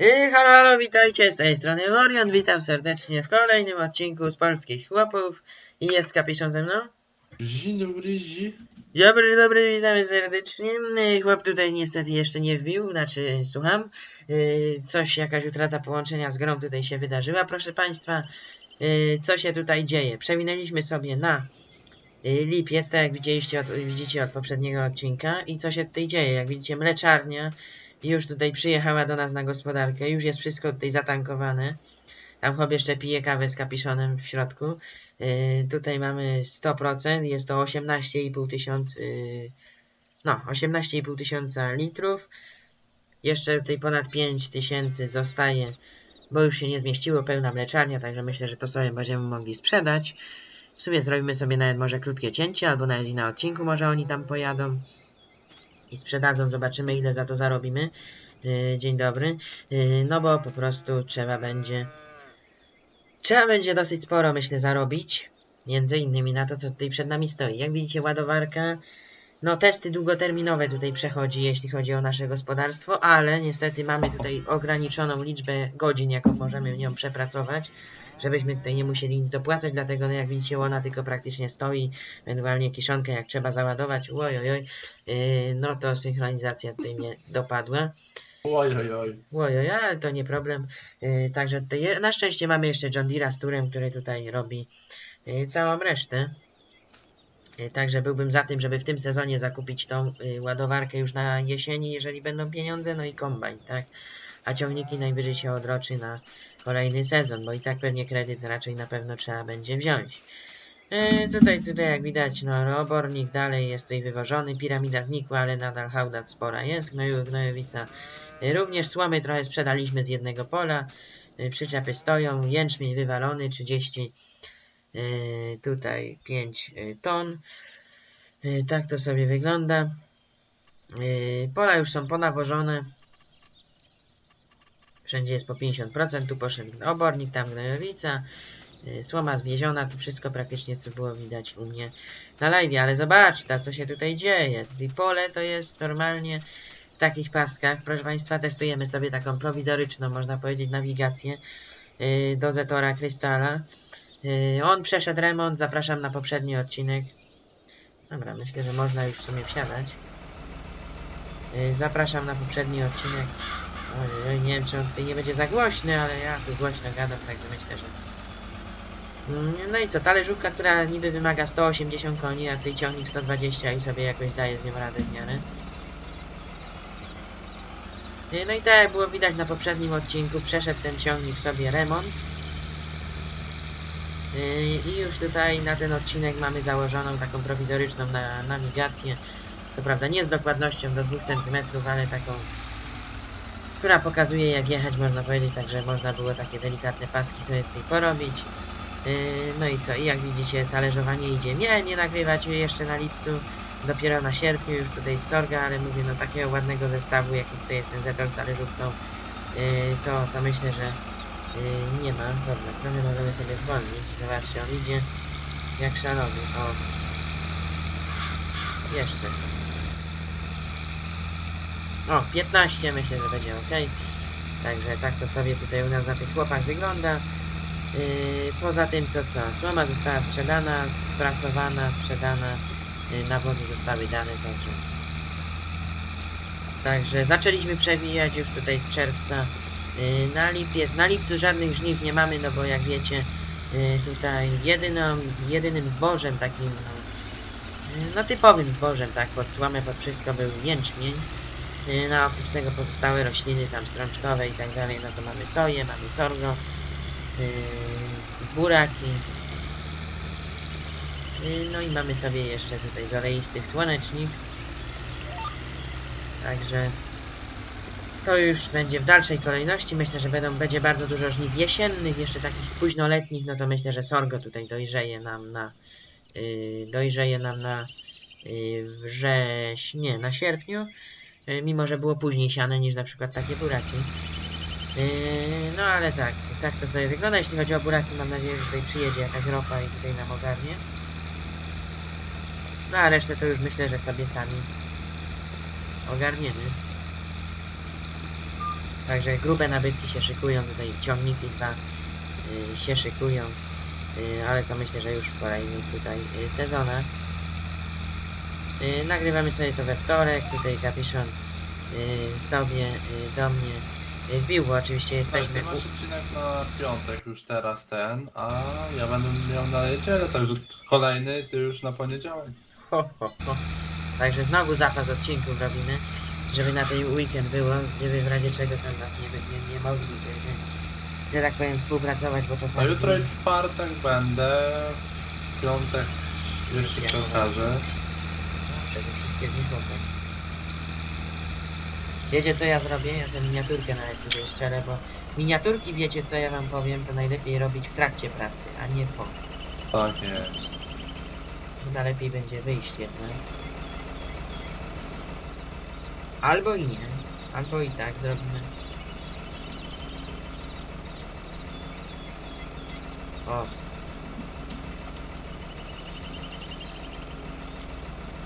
I halo, halo, witajcie z tej strony Orion, witam serdecznie w kolejnym odcinku z Polskich Chłopów i jest kapiszon ze mną. Dzień dobry, zi. Dobry, dobry, witamy serdecznie. Y, Chłop tutaj niestety jeszcze nie wbił, znaczy słucham. Y, Coś, jakaś utrata połączenia z grą tutaj się wydarzyła, proszę Państwa. Y, Co się tutaj dzieje? Przewinęliśmy sobie na y, lipiec, tak jak widzieliście od, widzicie od poprzedniego odcinka. I co się tutaj dzieje? Jak widzicie, mleczarnia już tutaj przyjechała do nas na gospodarkę, już jest wszystko tutaj zatankowane. Tam chłop jeszcze pije kawę z kapiszonem w środku. Yy, tutaj mamy 100%, jest to 18,5 tysiąc, yy, no 18,5 tysiąca litrów. Jeszcze tutaj ponad 5 tysięcy zostaje, bo już się nie zmieściło pełna mleczarnia, także myślę, że to sobie będziemy mogli sprzedać. W sumie zrobimy sobie nawet może krótkie cięcie, albo nawet i na odcinku może oni tam pojadą i sprzedadzą, zobaczymy ile za to zarobimy. Yy, dzień dobry. Yy, no bo po prostu trzeba będzie Trzeba będzie dosyć sporo, myślę, zarobić. Między innymi na to, co tutaj przed nami stoi. Jak widzicie, ładowarka, no testy długoterminowe tutaj przechodzi, jeśli chodzi o nasze gospodarstwo, ale niestety mamy tutaj ograniczoną liczbę godzin, jaką możemy w nią przepracować, żebyśmy tutaj nie musieli nic dopłacać, dlatego no jak widzicie, ona tylko praktycznie stoi, ewentualnie kiszonkę jak trzeba załadować, oj, oj, oj, yy, no to synchronizacja tutaj mnie dopadła. Oj, oj, oj. Ojoj, ale to nie problem. Yy, także tutaj, na szczęście mamy jeszcze John Deere'a z turem, który tutaj robi yy, całą resztę. Yy, także byłbym za tym, żeby w tym sezonie zakupić tą yy, ładowarkę już na jesieni, jeżeli będą pieniądze, no i kombajn, tak? A ciągniki najwyżej się odroczy na kolejny sezon, bo i tak pewnie kredyt raczej na pewno trzeba będzie wziąć. Yy, tutaj, tutaj jak widać, no obornik dalej jest tutaj wywożony, piramida znikła, ale nadal hałda spora jest, gnoju, gnojowica Y, Również słomy trochę sprzedaliśmy z jednego pola. Y, Przyczepy stoją, jęczmień wywalony 30, y, tutaj 5 y, ton. Y, Tak to sobie wygląda. Y, Pola już są ponawożone. Wszędzie jest po 50%, tu poszedł obornik, tam gnojowica, y, słoma zwieziona, to wszystko praktycznie co było widać u mnie na live, ale zobacz ta, co się tutaj dzieje. Tutaj pole to jest normalnie w takich pastkach. Proszę Państwa, testujemy sobie taką prowizoryczną, można powiedzieć, nawigację yy, do Zetora Krystala. Yy, on przeszedł remont, zapraszam na poprzedni odcinek. Dobra, myślę, że można już w sumie wsiadać. Zapraszam na poprzedni odcinek. Nie wiem, czy on tutaj nie będzie za głośny, ale ja tu głośno gadam, także myślę, że... Mm, No i co, talerzówka, która niby wymaga 180 koni, a tutaj ciągnik 120 i sobie jakoś daje z nią radę w miarę. Yy, No i tak jak było widać na poprzednim odcinku, przeszedł ten ciągnik sobie remont. Yy, I już tutaj na ten odcinek mamy założoną taką prowizoryczną na, nawigację. Co prawda nie z dokładnością do 2 cm, ale taką, która pokazuje jak jechać, można powiedzieć, także można było takie delikatne paski sobie tutaj porobić. Yy, No i co, i jak widzicie talerzowanie idzie. Miałem nie nagrywać jeszcze na lipcu, dopiero na sierpniu już tutaj z Sorga, ale mówię, no takiego ładnego zestawu, jaki tutaj jest ten Zetor z talerzówką, yy, to, to myślę, że yy, nie ma. Dobra, trochę możemy sobie zwolnić. Zobaczcie, on idzie jak szalony. O. Jeszcze. O, 15 myślę, że będzie ok. Także tak to sobie tutaj u nas na tych chłopach wygląda. Yy, poza tym to co? Słoma została sprzedana, sprasowana, sprzedana. Yy, nawozy zostały dane, także. Także zaczęliśmy przewijać już tutaj z czerwca yy, na lipiec. Na lipcu żadnych żniw nie mamy, no bo jak wiecie, yy, tutaj jedyną, z jedynym zbożem takim, no, yy, no typowym zbożem, tak, pod słomę, pod wszystko był jęczmień. No, oprócz tego pozostałe rośliny tam strączkowe i tak dalej, no to mamy soję, mamy sorgo, yy, buraki. Yy, No i mamy sobie jeszcze tutaj z oleistych słonecznik. Także to już będzie w dalszej kolejności. Myślę, że będą, będzie bardzo dużo żniw jesiennych, jeszcze takich spóźnoletnich, no to myślę, że sorgo tutaj dojrzeje nam na dojrzeje nam na wrześniu, na sierpniu. Yy, mimo, że było później siane niż na przykład takie buraki. Yy, no ale tak, tak to sobie wygląda. Jeśli chodzi o buraki, mam nadzieję, że tutaj przyjedzie jakaś ropa i tutaj nam ogarnie. No a resztę to już myślę, że sobie sami ogarniemy. Także grube nabytki się szykują, tutaj ciągniki dwa y, się szykują, ale to myślę, że już w kolejnych tutaj sezonach. Y, nagrywamy sobie to we wtorek, tutaj kapiszon y, sobie y, do mnie y, wbił, bo oczywiście Tak, jesteśmy ty masz odcinek na piątek już teraz ten, a ja będę miał na niedzielę, także kolejny ty już na poniedziałek. Ho, ho, ho. Także znowu zapas odcinków robimy, żeby na ten weekend było, gdyby w razie czego tam nas nie, nie, nie mogli, że, że tak powiem, współpracować, bo No czasami... jutro i czwartek będę, w piątek jeszcze się okaże. No, Przede wszystkie dni potem. Wiecie co ja zrobię? Ja sobie miniaturkę nawet tutaj szczerę, bo miniaturki wiecie co ja wam powiem, to najlepiej robić w trakcie pracy, a nie po. Tak jest. Chyba lepiej będzie wyjść jednak. Albo i nie. Albo i tak zrobimy. O.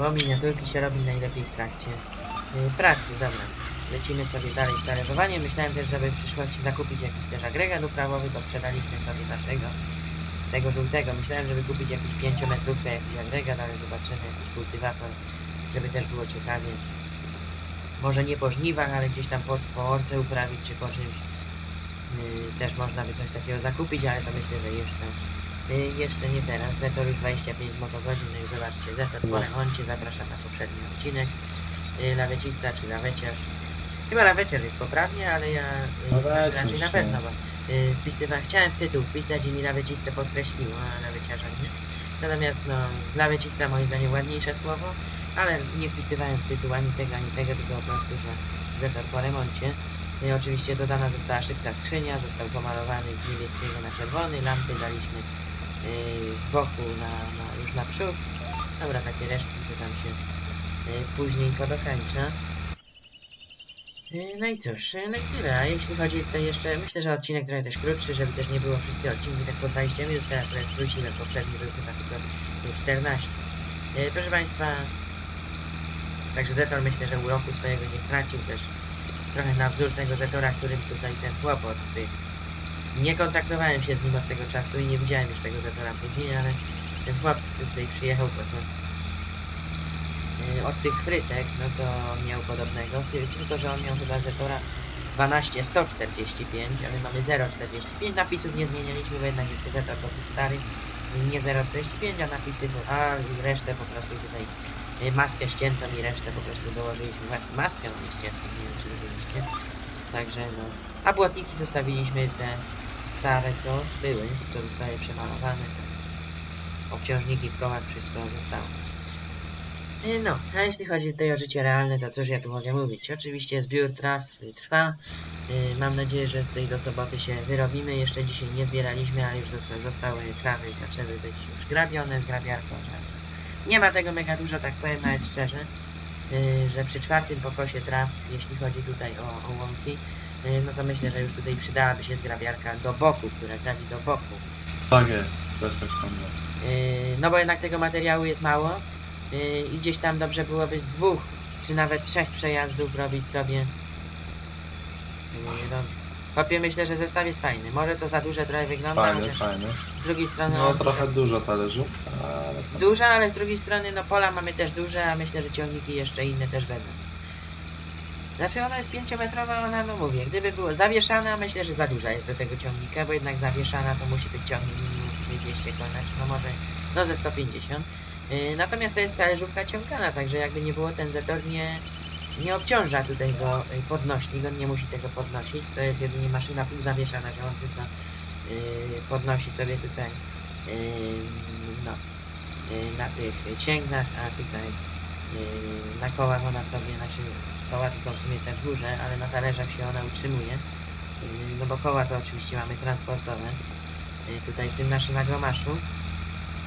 Bo miniaturki się robi najlepiej w trakcie y, pracy, dobra. Lecimy sobie dalej z talerzowaniem. Myślałem też, żeby w przyszłości zakupić jakiś też agregat uprawowy, to sprzedaliśmy sobie naszego tego żółtego. Myślałem, żeby kupić jakiś 5 metrówkę, jakiś agregat, ale zobaczymy, jakiś kultywator, żeby też było ciekawie. Może nie po żniwach, ale gdzieś tam po, po orce uprawić, czy po czymś. Yy, też można by coś takiego zakupić, ale to myślę, że jeszcze, jeszcze nie teraz. Zetor już 25 motogodzin, no i zobaczcie, Zetor No. zapraszam na poprzedni odcinek. Lawecista czy laweciarz. Chyba laweciarz jest poprawnie, ale ja yy, Laweciarz, raczej na no. pewno, bo wpisywałem, chciałem w tytuł wpisać i mi laweciste podkreśliło, a laweciarza nie. Natomiast no, lawecista moim zdaniem ładniejsze słowo, ale nie wpisywałem w tytuł ani tego, ani tego, tylko po prostu, że Zetor po remoncie. No i oczywiście dodana została szybka skrzynia, został pomalowany z niebieskiego na czerwony, lampy daliśmy yy, z boku na, na, już na przód. Dobra, takie resztki to tam się yy, później podokańcza. Yy, No i cóż, no i tyle. A jeśli chodzi tutaj jeszcze, myślę, że odcinek trochę też krótszy, żeby też nie było wszystkie odcinki tak po 20 minut, teraz trochę skróciłem, poprzedni był chyba tylko yy, 14. Yy, Proszę Państwa, także Zetor myślę, że uroku swojego nie stracił też trochę na wzór tego Zetora, którym tutaj ten chłop od tych... Nie kontaktowałem się z nim od tego czasu i nie widziałem już tego Zetora później, ale ten chłop, który tutaj przyjechał potem yy, od tych frytek, no to miał podobnego, ty- tylko że on miał chyba Zetora 12 145, a my mamy 045, napisów nie zmienialiśmy, bo jednak jest to Zetor dosyć stary, nie 045, a napisy, a resztę po prostu tutaj y, maskę ściętą i resztę po prostu dołożyliśmy. Właśnie maskę mamy ściętą, nie wiem czy widzieliście. Także no. A błotniki zostawiliśmy te stare co były, to zostaje przemalowane. Obciążniki w kołach, wszystko zostało. Y, No, a jeśli chodzi tutaj o życie realne, to cóż ja tu mogę mówić? Oczywiście zbiór traw trwa. Y, Mam nadzieję, że tutaj do soboty się wyrobimy. Jeszcze dzisiaj nie zbieraliśmy, ale już zosta- zostały trawy, zaczęły być już grabione z grabiarką. Nie ma tego mega dużo, tak powiem nawet szczerze, yy, że przy czwartym pokosie traw, jeśli chodzi tutaj o, o łąki, no to myślę, że już tutaj przydałaby się zgrabiarka do boku, która grabi do boku. Tak jest, też tak sądzę. Yy, no bo jednak tego materiału jest mało yy, i gdzieś tam dobrze byłoby z dwóch, czy nawet trzech przejazdów robić sobie. Yy, no, Chłopie, myślę, że zestaw jest fajny. Może to za duże trochę wygląda, Fajny, chociaż fajny. z drugiej strony... No trochę dużo talerzów, ale. Duża, ale z drugiej strony no pola mamy też duże, a myślę, że ciągniki jeszcze inne też będą. Znaczy ona jest pięciometrowa, ona no mówię, gdyby było zawieszana, myślę, że za duża jest do tego ciągnika, bo jednak zawieszana to musi być ciągnik minimum 200 koni, no może no ze 150. Yy, natomiast to jest talerzówka ciągana, także jakby nie było ten zetor nie, nie obciąża tutaj go yy, podnośnik, on nie musi tego podnosić, to jest jedynie maszyna półzawieszana, że on tylko yy, podnosi sobie tutaj no, y, na tych cięgnach, a tutaj y, na kołach ona sobie, znaczy koła to są w sumie też duże, ale na talerzach się ona utrzymuje. Y, No bo koła to oczywiście mamy transportowe. Y, Tutaj w tym naszym agromaszu.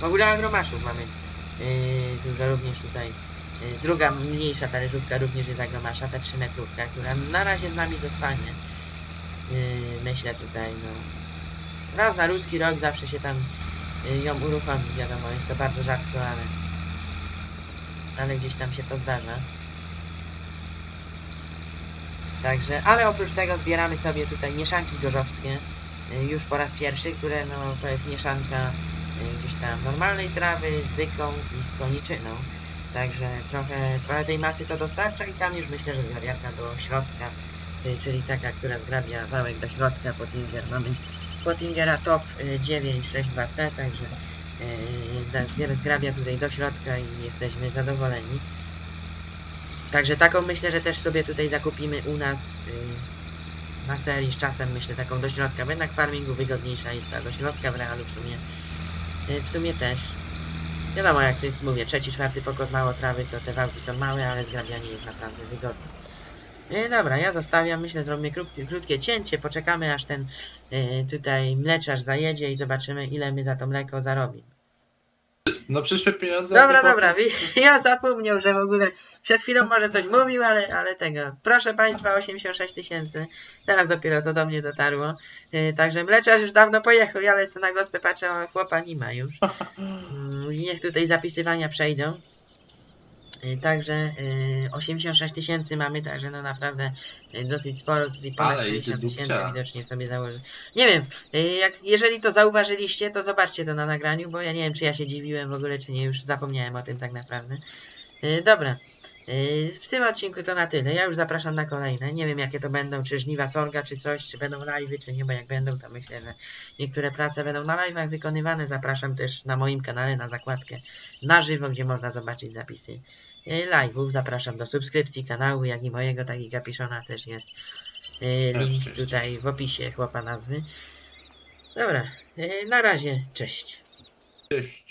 W ogóle agromaszów mamy y, dużo również tutaj. Y, Druga mniejsza talerzówka również jest agromasza, ta 3 metrówka, która na razie z nami zostanie. Y, Myślę tutaj, no. Raz na ruski rok zawsze się tam y, ją uruchomi, wiadomo, jest to bardzo rzadko, ale ale gdzieś tam się to zdarza. Także, ale oprócz tego zbieramy sobie tutaj mieszanki gorzowskie y, już po raz pierwszy, które no to jest mieszanka y, gdzieś tam normalnej trawy z dyką i z koniczyną. Także trochę, trochę tej masy to dostarcza i tam już myślę, że zgrabiarka do środka, y, czyli taka, która zgrabia wałek do środka, Pottinger. Mamy Pottingera Top y, 962C, także zgrabia tutaj do środka i jesteśmy zadowoleni. Także taką myślę, że też sobie tutaj zakupimy u nas yy, na serii z czasem, myślę, taką do środka. Bo jednak farmingu wygodniejsza jest ta do środka, w realu w sumie, yy, w sumie też. Wiadomo, jak sobie mówię, trzeci, czwarty pokos mało trawy, to te wałki są małe, ale zgrabianie jest naprawdę wygodne. Yy, dobra, ja zostawiam, myślę, zrobimy krótkie, krótkie cięcie, poczekamy aż ten yy, tutaj mleczarz zajedzie i zobaczymy, ile my za to mleko zarobimy. No przyszły pieniądze. a Dobra, ty dobra, ja zapomniał, że w ogóle przed chwilą może coś mówił, ale, ale tego. Proszę Państwa, 86 tysięcy. Teraz dopiero to do mnie dotarło. Yy, także mleczarz już dawno pojechał, ja lecę na gospę, patrzę, a chłopa nie ma już. Mm, niech tutaj zapisywania przejdą. Yy, Także yy, 86 tysięcy mamy, także no naprawdę yy, dosyć sporo, tutaj ponad Ale idzie 60 tysięcy widocznie sobie założy. Nie wiem, jak, jeżeli to zauważyliście, to zobaczcie to na nagraniu, bo ja nie wiem, czy ja się dziwiłem w ogóle, czy nie, już zapomniałem o tym tak naprawdę. Dobra, w tym odcinku to na tyle, ja już zapraszam na kolejne, nie wiem jakie to będą, czy żniwa sorga, czy coś, czy będą live'y, czy nie, bo jak będą, to myślę, że niektóre prace będą na live'ach wykonywane, zapraszam też na moim kanale, na zakładkę na żywo, gdzie można zobaczyć zapisy yy, live'ów, zapraszam do subskrypcji kanału, jak i mojego, tak i Kapiszona też jest yy, Cześć, link tutaj w opisie chłopa nazwy. Dobra, yy, na razie, cześć. Cześć.